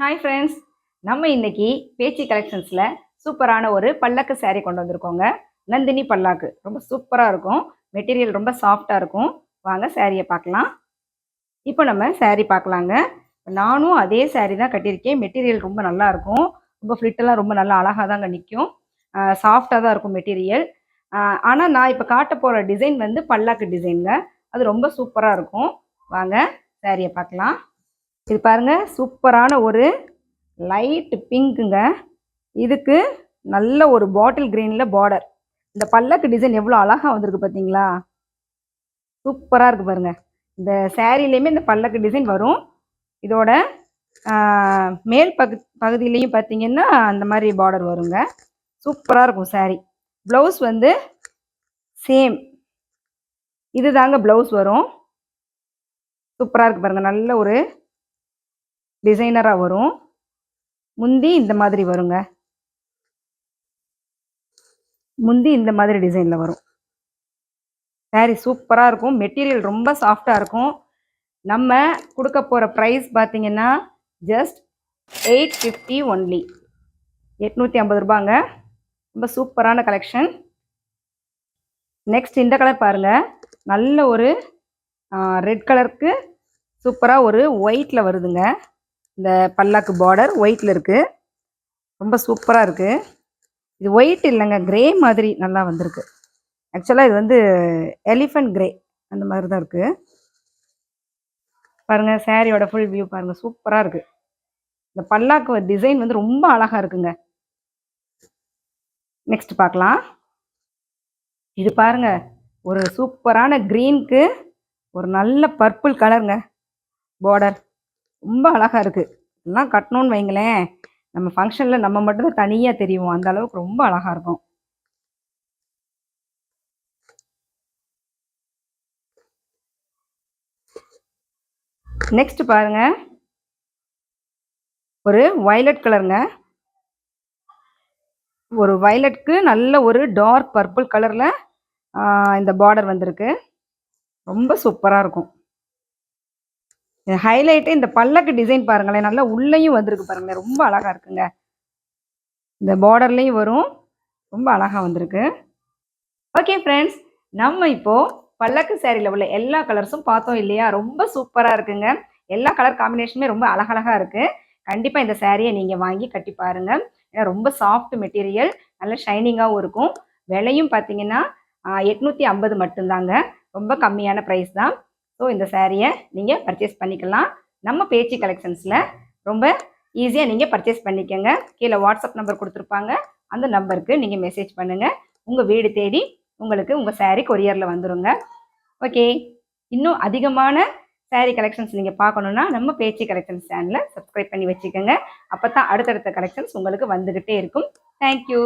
Hi friends நம்ம இன்னைக்கு பேச்சு கலெக்ஷன்ஸில் சூப்பரான ஒரு பல்லக்கு சேரீ கொண்டு வந்திருக்கோங்க. நந்தினி பல்லாக்கு. ரொம்ப சூப்பராக இருக்கும். மெட்டீரியல் ரொம்ப சாஃப்டாக இருக்கும். வாங்க சாரியை பார்க்கலாம். இப்போ நம்ம saree பார்க்கலாங்க. நானும் அதே saree தான் கட்டியிருக்கேன். மெட்டீரியல் ரொம்ப நல்லா இருக்கும். ரொம்ப ஃபிட்டெல்லாம் ரொம்ப நல்லா அழகாக தாங்க நிற்கும் சாஃப்டாக தான் இருக்கும் மெட்டீரியல் ஆனால் நான் இப்போ காட்ட போகிற டிசைன் வந்து பல்லாக்கு டிசைனுங்க அது ரொம்ப சூப்பராக இருக்கும். வாங்க சாரியை பார்க்கலாம். இது பாருங்க சூப்பரான ஒரு லைட் பிங்க்குங்க. இதுக்கு நல்ல ஒரு பாட்டில் க்ரீனில் பார்டர். இந்த பல்லக்கு டிசைன் எவ்வளோ அழகாக வந்திருக்கு பார்த்தீங்களா சூப்பராக இருக்குது பாருங்கள் இந்த சேரீலேயுமே இந்த பல்லக்கு டிசைன் வரும். இதோட மேல் பகு பகுதியிலையும் பார்த்தீங்கன்னா அந்த மாதிரி பார்டர் வருங்க. சூப்பராக இருக்கும் சேரீ. ப்ளவுஸ் வந்து சேம். இது தாங்க ப்ளவுஸ் வரும். சூப்பராக இருக்குது பாருங்க. நல்ல ஒரு டிசைனராக வரும். முந்தி இந்த மாதிரி வருங்க. முந்தி இந்த மாதிரி டிசைனில் வரும். சாரி சூப்பராக இருக்கும். மெட்டீரியல் ரொம்ப சாஃப்டாக இருக்கும். நம்ம கொடுக்க போகிற ப்ரைஸ் பார்த்தீங்கன்னா ஜஸ்ட் எயிட் ஃபிஃப்டி ஒன்லி எட்நூற்றி ஐம்பது ரூபாங்க. ரொம்ப சூப்பரான கலெக்ஷன் நெக்ஸ்ட் இந்த கலர் பாருங்கள் நல்ல ஒரு ரெட் கலருக்கு சூப்பராக ஒரு ஒயிட்டில் வருதுங்க. இந்த பல்லாக்கு பார்டர் ஒயிட்டில் இருக்குது ரொம்ப சூப்பராக இருக்குது இது ஒயிட் இல்லைங்க கிரே மாதிரி நல்லா வந்திருக்கு. ஆக்சுவலாக இது வந்து எலிஃபண்ட் கிரே அந்த மாதிரி தான் இருக்குது பாருங்கள் சாரியோட ஃபுல் வியூ பாருங்கள் சூப்பராக இருக்குது இந்த பல்லாக்கு டிசைன் வந்து ரொம்ப அழகாக இருக்குங்க. நெக்ஸ்ட் பார்க்கலாம். இது பாருங்கள் ஒரு சூப்பரான க்ரீனுக்கு ஒரு நல்ல பர்பிள் கலருங்க பார்டர் ரொம்ப அழகாக இருக்குது இதெல்லாம் கட்டணும்னு வைங்களேன். நம்ம ஃபங்க்ஷனில் நம்ம மட்டும்தான் தனியாக தெரியும் அந்த அளவுக்கு ரொம்ப அழகாக இருக்கும். நெக்ஸ்ட் பாருங்க. ஒரு வயலட் கலருங்க ஒரு வயலட்க்கு நல்ல ஒரு டார்க் பர்பிள் கலரில் இந்த பார்டர் வந்திருக்கு. ரொம்ப சூப்பராக இருக்கும். ஹைலைட்டு இந்த பல்லக்கு டிசைன் பாருங்களேன். நல்லா உள்ளேயும் வந்திருக்கு பாருங்களேன். ரொம்ப அழகாக இருக்குங்க. இந்த பார்டர்லேயும் வரும். ரொம்ப அழகாக வந்திருக்கு. ஓகே ஃப்ரெண்ட்ஸ் நம்ம இப்போ பல்லக்கு சேரீல உள்ள எல்லா கலர்ஸும் பார்த்தோம் இல்லையா? ரொம்ப சூப்பராக இருக்குங்க. எல்லா கலர் காம்பினேஷனுமே ரொம்ப அழகழகாக இருக்குது கண்டிப்பாக இந்த சேரீயை நீங்கள் வாங்கி கட்டி பாருங்கள் ஏன்னா ரொம்ப சாஃப்ட் மெட்டீரியல் நல்ல ஷைனிங்காகவும் இருக்கும். விலையும் பார்த்தீங்கன்னா எட்நூற்றி ஐம்பது மட்டும்தாங்க. ரொம்ப கம்மியான ப்ரைஸ் தான். ஸோ இந்த சாரியை நீங்கள் பர்ச்சேஸ் பண்ணிக்கலாம். நம்ம பேச்சு கலெக்ஷன்ஸில் ரொம்ப ஈஸியாக நீங்கள் பர்ச்சேஸ் பண்ணிக்கோங்க. கீழே வாட்ஸ்அப் நம்பர் கொடுத்துருப்பாங்க. அந்த நம்பருக்கு நீங்கள் மெசேஜ் பண்ணுங்கள் உங்கள் வீடு தேடி உங்களுக்கு உங்கள் சாரீ கொரியரில் வந்துருங்க. ஓகே இன்னும் அதிகமான சாரீ கலெக்ஷன்ஸ் நீங்கள் பார்க்கணுன்னா நம்ம பேச்சு கலெக்ஷன்ஸ் சேனலை சப்ஸ்கிரைப் பண்ணி வச்சுக்கோங்க. அப்போ தான் அடுத்தடுத்த கலெக்ஷன்ஸ் உங்களுக்கு வந்துக்கிட்டே இருக்கும். தேங்க்யூ